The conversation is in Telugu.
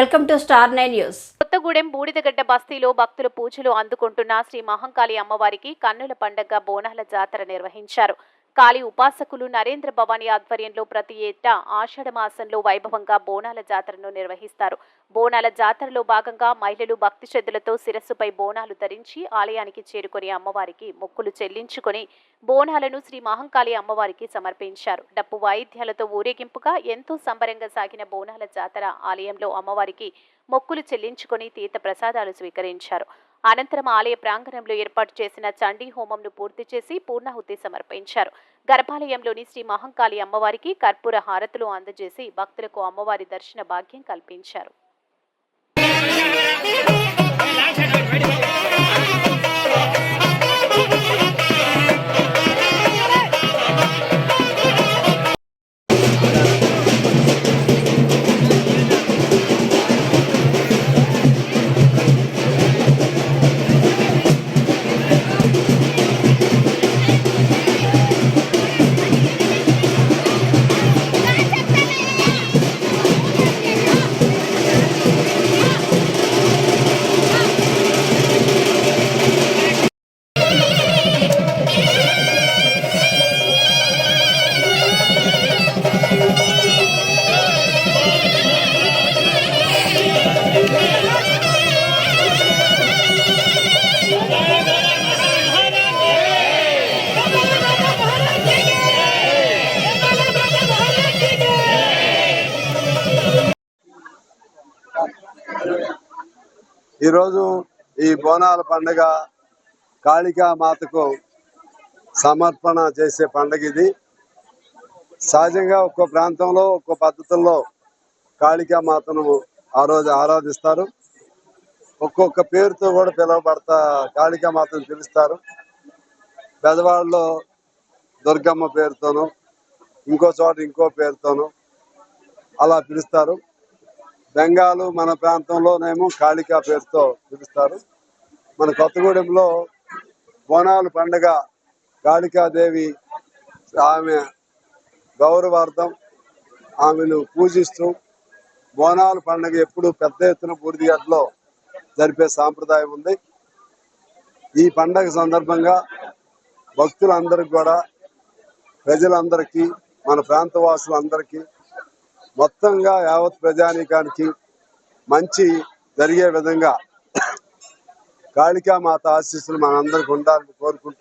Welcome to star nine news. Kothagudem Budidagadda బస్తీలో భక్తులు పూజలు అందుకుంటున్న శ్రీ మహంకాళి అమ్మవారికి కన్నుల పండగ బోనాల జాతర నిర్వహించారు. కాళీ ఉపాసకులు నరేంద్ర భవాని ఆధ్వర్యంలో ప్రతి ఏటా ఆషాఢ మాసంలో వైభవంగా బోనాల జాతరను నిర్వహిస్తారు. బోనాల జాతరలో భాగంగా మహిళలు భక్తి శ్రద్ధలతో శిరస్సుపై బోనాలు ధరించి ఆలయానికి చేరుకుని అమ్మవారికి మొక్కులు చెల్లించుకొని బోనాలను శ్రీ మహంకాళి అమ్మవారికి సమర్పించారు. డప్పు వాయిద్యాలతో ఊరేగింపుగా ఎంతో సంబరంగా సాగిన బోనాల జాతర ఆలయంలో అమ్మవారికి మొక్కులు చెల్లించుకొని తీర్థ ప్రసాదాలు స్వీకరించారు. అనంతరం ఆలయ ప్రాంగణంలో ఏర్పాటు చేసిన చండీ హోమంను పూర్తి చేసి పూర్ణాహుతి సమర్పించారు. గర్భాలయంలోని శ్రీ మహంకాళి అమ్మవారికి కర్పూర హారతులు అందజేసి భక్తులకు అమ్మవారి దర్శన భాగ్యం కల్పించారు. ఈరోజు ఈ బోనాల పండుగ కాళికా మాతకు సమర్పణ చేసే పండుగ ఇది. సహజంగా ఒక్కో ప్రాంతంలో ఒక్కో పద్ధతుల్లో కాళికా మాతను ఆ రోజు ఆరాధిస్తారు. ఒక్కొక్క పేరుతో కూడా పిలువబడతా కాళికా మాతను పిలుస్తారు. పెదవాళ్ళలో దుర్గమ్మ పేరుతోనూ ఇంకో చోట ఇంకో పేరుతోనూ అలా పిలుస్తారు. బెంగాలు మన ప్రాంతంలోనేమో కాళికా పేరుతో పిలుస్తారు. మన కొత్తగూడెంలో బోనాలు పండుగ కాళికాదేవి ఆమె గౌరవార్థం ఆమెను పూజిస్తూ బోనాలు పండుగ ఎప్పుడు పెద్ద ఎత్తున బూడిదిగడ్డలో జరిపే సాంప్రదాయం ఉంది. ఈ పండగ సందర్భంగా భక్తులందరికీ కూడా ప్రజలందరికీ మన ప్రాంతవాసులందరికీ మొత్తంగా యావత్ ప్రజానీకానికి మంచి జరిగే విధంగా కాళికామాత ఆశీస్సులు మనందరికి ఉండాలని కోరుకుంటూ